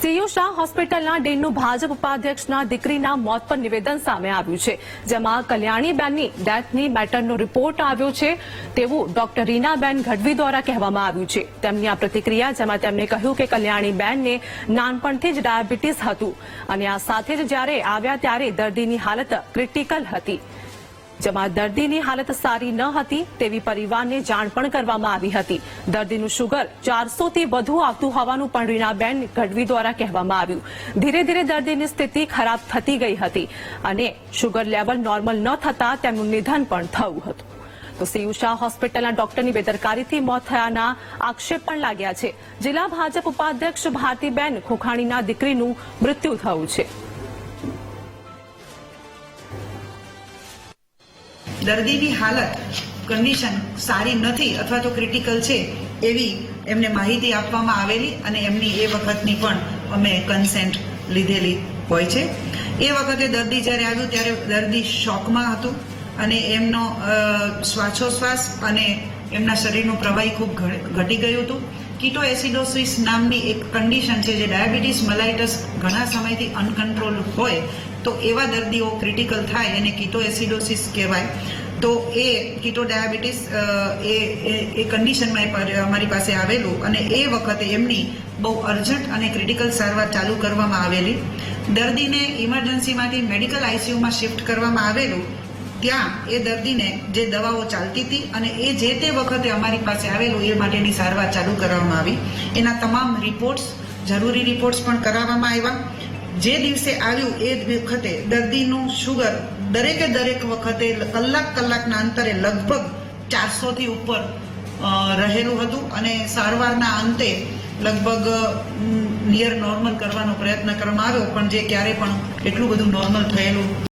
Cu Shah હોસ્પિટલના ડેનનું ભાજપ ઉપાધ્યક્ષના દીકરીના મોત પર નિવેદન સામે આવ્યું છે, જેમાં કલ્યાણીબેનની ડેથની મેટરનો રિપોર્ટ આવ્યો છે, તેવું ડોક્ટર રીનાબેન ગઢવી દ્વારા કહેવામાં આવ્યું છે. તેમની આ પ્રતિક્રિયા, જેમાં તેમણે કહ્યું કે કલ્યાણીબેનને નાનપણથી જ ડાયાબિટીસ હતું અને આ સાથે જ જ્યારે આવ્યા ત્યારે દર્દીની હાલત ક્રિટિકલ હતી. જેમાં દર્દીની હાલત સારી ન હતી તેવી પરિવારને જાણ પણ કરવામાં આવી હતી. દર્દીનું શુગર ચારસોથી વધુ આવતું હોવાનું પણ રીનાબેન ગઢવી દ્વારા કહેવામાં આવ્યું. ધીરે ધીરે દર્દીની સ્થિતિ ખરાબ થતી ગઈ હતી અને શુગર લેવલ નોર્મલ ન થતાં તેમનું નિધન પણ થયું હતું. તો સિયુષા હોસ્પિટલના ડોક્ટરની બેદરકારીથી મોત થયાના આક્ષેપ પણ લાગ્યા છે. જિલ્લા ભાજપ ઉપાધ્યક્ષ ભારતીબેન ખોખાણીના દીકરીનું મૃત્યુ થયું છે. દર્દીની હાલત કન્ડિશન સારી નથી અથવા તો ક્રિટિકલ છે એવી એમને માહિતી આપવામાં આવેલી અને એમની એ વખતની પણ અમે કન્સેન્ટ લીધેલી હોય છે. એ વખતે દર્દી જ્યારે આવ્યું ત્યારે દર્દી શોકમાં હતું અને એમનો શ્વાસોશ્વાસ અને એમના શરીરનું પ્રવાહી ખૂબ ઘટી ગયું હતું. કીટો એસિડોસિસ નામની એક કન્ડિશન છે જે ડાયાબિટીસ મલાઇટસ ઘણા સમયથી અનકન્ટ્રોલ હોય તો એવા દર્દીઓ ક્રિટિકલ થાય એને કીટો એસિડોસિસ કહેવાય. તો એ કીટો ડાયાબિટીસ એ, એ- કન્ડિશનમાં અમારી પાસે આવેલું અને એ વખતે એમની બહુ અર્જન્ટ અને ક્રિટિકલ સારવાર ચાલુ કરવામાં આવેલી. દર્દીને ઇમરજન્સીમાંથી મેડિકલ આઈસીયુમાં શિફ્ટ કરવામાં આવેલું, ત્યાં એ દર્દીને જે દવાઓ ચાલતી હતી અને એ જે તે વખતે અમારી પાસે આવેલું એ માટેની સારવાર ચાલુ કરવામાં આવી. એના તમામ રિપોર્ટ્સ જરૂરી રિપોર્ટ્સ પણ કરાવવામાં આવ્યા. જે દિવસે આવ્યું એ વખતે દર્દીનું શુગર દરેકે દરેક વખતે કલાક કલાકના અંતરે લગભગ ચારસોથી ઉપર રહેલું હતું અને સારવારના અંતે લગભગ નિયર નોર્મલ કરવાનો પ્રયત્ન કરવામાં આવ્યો, પણ જે ક્યારે પણ એટલું બધું નોર્મલ થયેલું